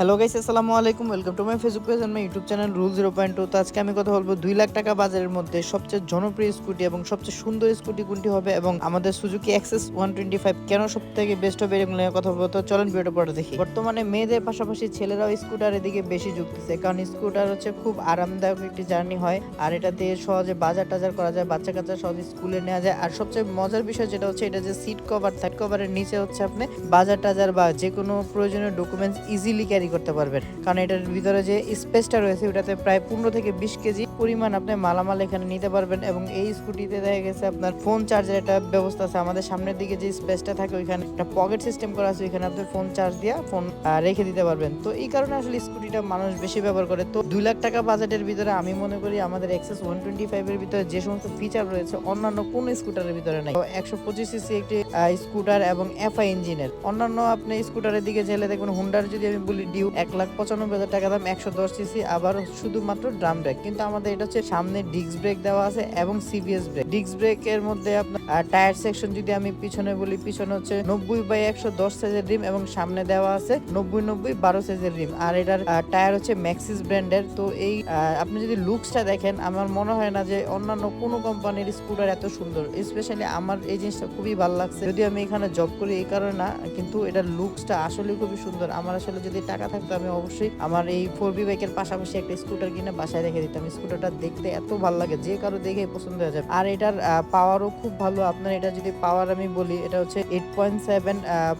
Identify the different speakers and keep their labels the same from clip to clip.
Speaker 1: Hello guys আসসালামু আলাইকুম। Welcome to my Facebook page and my YouTube channel Ruhul zero point two তো আজকে আমি কথা বলব দুই লাখ টাকা বাজারের মধ্যে সবচেয়ে জনপ্রিয় স্কুটি এবং সবচেয়ে সুন্দর স্কুটি কোনটি হবে এবং আমাদের Suzuki Access one twenty five কেন সব থেকে বেস্ট হবে এরকম নিয়ে কথা বলব। তো চলেন ভিডিওটা পরে দেখি। বর্তমানে মেয়েদের পাশাপাশি ছেলেরাও স্কুটারের দিকে বেশি ঝুঁকতেছে কারণ স্কুটার হচ্ছে খুব আরামদায়ক একটি জার্নি হয়, আর এটাতে সহজে বাজার টাজার করা যায়, বাচ্চা কাচ্চা সহজে স্কুলে নেওয়া যায়। আর সবচেয়ে মজার বিষয় যেটা হচ্ছে, এটা যে সিট কভার সাইড কভারের নিচে হচ্ছে আপনি বাজার টাজার বা যে কোনো প্রয়োজনীয় ডকুমেন্টস ইজিলি ক্যারি করতে পারবেন। কারণ এটার ভিতরে যে স্পেসটা রয়েছে, ওটাতে প্রায় পনেরো থেকে বিশ কেজি পরিমাণ আপনি মালামাল এখানে নিতে পারবেন এবং এই স্কুটিতে দেখা গেছে আপনার ফোন চার্জের একটা ব্যবস্থা আছে। আমাদের সামনের দিকে যে স্পেসটা থাকে, ওইখানে একটা পকেট সিস্টেম করা আছে, ওইখানে আপনি ফোন চার্জ দিয়ে ফোন রেখে দিতে পারবেন। তো এই কারণে আসলে স্কুটিটা মানুষ বেশি ব্যবহার করে। তো দুই লাখ টাকা বাজেটের ভিতরে আমি মনে করি আমাদের এক্সেস ওয়ান টোয়েন্টি ফাইভের ভিতরে যে সমস্ত ফিচার রয়েছে, অন্যান্য কোন স্কুটারের ভিতরে নাই। একশো পঁচিশ সিসি একটি স্কুটার এবং এফআই ইঞ্জিনের অন্যান্য আপনি স্কুটারের দিকে গেলে দেখবেন হুন্ডার যদি আমি বলি ডিউ এক লাখ পঁচানব্বই হাজার টাকা দাম একশো দশ সিসি, আবার শুধুমাত্র ড্রাম ব্রেক কিন্তু আমাদের এটা হচ্ছে সামনে ডিস্ক ব্রেক দেওয়া আছে এবং সিবিএস ব্রেক ডিস্ক ব্রেক এর মধ্যে আপনার টায়ার সেকশন যদি আমি পিছনে বলি, পিছনে হচ্ছে নব্বই বাই একশো দশ সাইজের রিম এবং সামনে দেওয়া আছে নব্বই নব্বই বারো সাইজের রিম আর এটার টায়ার হচ্ছে ম্যাক্সিস ব্র্যান্ডের তো এই আপনি যদি লুকসটা দেখেন, আমার মনে হয় না যে অন্যান্য কোনো কোম্পানির স্কুটার এত সুন্দর। স্পেশালি আমার এই জিনিসটা খুবই ভালো লাগছে। যদি আমি এখানে জব করি, এই কারণে না, কিন্তু এটার লুকসটা আসলে খুবই সুন্দর। আমার আসলে যদি টাকা থাকতো, আমি অবশ্যই আমার এই ফোর বি বাইকের পাশাপাশি একটা স্কুটার কিনে বাসায় রেখে দিতাম। স্কুটারটা দেখতে এত ভালো লাগে, যে কারও দেখে পছন্দ হয়ে যাবে আর এটার পাওয়ারও খুব ভালো। আপনার এটা যদি পাওয়ার আমি বলি, এটা হচ্ছে এইট পয়েন্ট সেভেন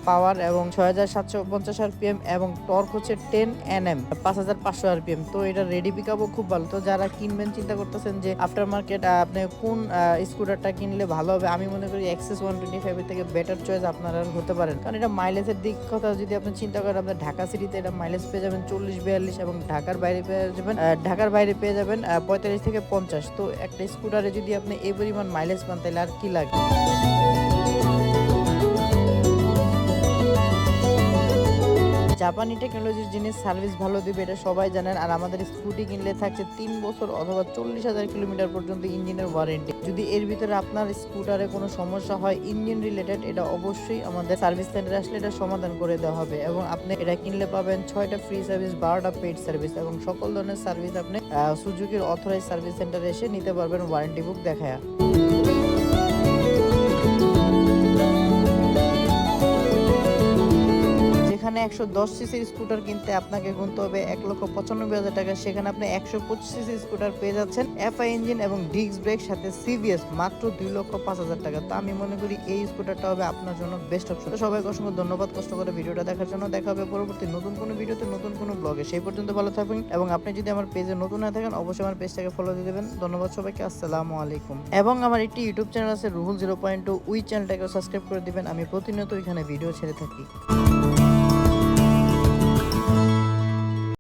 Speaker 1: পাওয়ার এবং ছয় হাজার সাতশো পঞ্চাশ আরপিএম এবং টর্ক হচ্ছে টেন এন এম পাঁচ হাজার পাঁচশো আরপিএম তো এটা রেডি পিক আপও খুব ভালো। তো যারা কিনবেন, চিন্তা করতেছেন যে আফটার মার্কেট আপনি কোন স্কুটারটা কিনলে ভালো হবে, আমি মনে করি এক্সেস ওয়ান টোয়েন্টি ফাইভের থেকে বেটার চয়েস আপনারা হতে পারেন কারণ এটা মাইলেজের দিক কথা যদি আপনি চিন্তা করেন, আপনার ঢাকা সিটিতে এটা মাইলেজ পেয়ে যাবেন চল্লিশ, বিয়াল্লিশ এবং ঢাকার বাইরে পেয়ে যাবেন ঢাকার বাইরে পেয়ে যাবেন পঁয়তাল্লিশ থেকে পঞ্চাশ। তো একটা স্কুটারে যদি আপনি এই পরিমাণ মাইলেজ পান, তাহলে আর কি লাগে? জাপানি টেকনোলজির জিনিস সার্ভিস ভালো দিবে, এটা সবাই জানেন। আর আমাদের স্কুটি কিনলে থাকছে তিন বছর অথবা চল্লিশ হাজার কিলোমিটার পর্যন্ত ইঞ্জিনের ওয়ারেন্টি যদি এর ভিতরে আপনার স্কুটারে কোনো সমস্যা হয় ইঞ্জিন রিলেটেড এটা অবশ্যই আমাদের সার্ভিস সেন্টারে আসলে এটা সমাধান করে দেওয়া হবে। এবং আপনি এটা কিনলে পাবেন ছয়টা ফ্রি সার্ভিস বারোটা পেড সার্ভিস এবং সকল ধরনের সার্ভিস আপনি সুজুকির অথরাইজ সার্ভিস সেন্টারে এসে নিতে পারবেন ওয়ারেন্টি বুক দেখায়। একশো দশ সিসির স্কুটার কিনতে আপনাকে গুনতে হবে এক লক্ষ পঁচানব্বই হাজার টাকা। সেখানে আপনি একশো পঁচিশ সিসি স্কুটার পেয়ে যাচ্ছেন এফআই ইঞ্জিন এবং ডিস্ক ব্রেক সাথে সিভিএস মাত্র দুই লক্ষ পাঁচ হাজার টাকা। তো আমি মনে করি এই স্কুটারটা হবে আপনার জন্য বেস্ট অপশন সবাইকে অসংখ্য ধন্যবাদ কষ্ট করে ভিডিওটা দেখার জন্য। দেখা হবে পরবর্তী নতুন কোনো ভিডিওতে, নতুন কোনো ব্লগে সেই পর্যন্ত ভালো থাকবেন এবং আপনি যদি আমার পেজে নতুন হয়ে থাকেন, অবশ্যই আমার পেজটাকে ফলো দিয়ে দেবেন। ধন্যবাদ সবাইকে, আসসালামু আলাইকুম। এবং আমার একটি ইউটিউব চ্যানেল আছে রুহুল জিরো পয়েন্ট টু উই চ্যানেলটাকে সাবস্ক্রাইব করে দিবেন। আমি প্রতিনিয়ত এখানে ভিডিও ছেড়ে থাকি।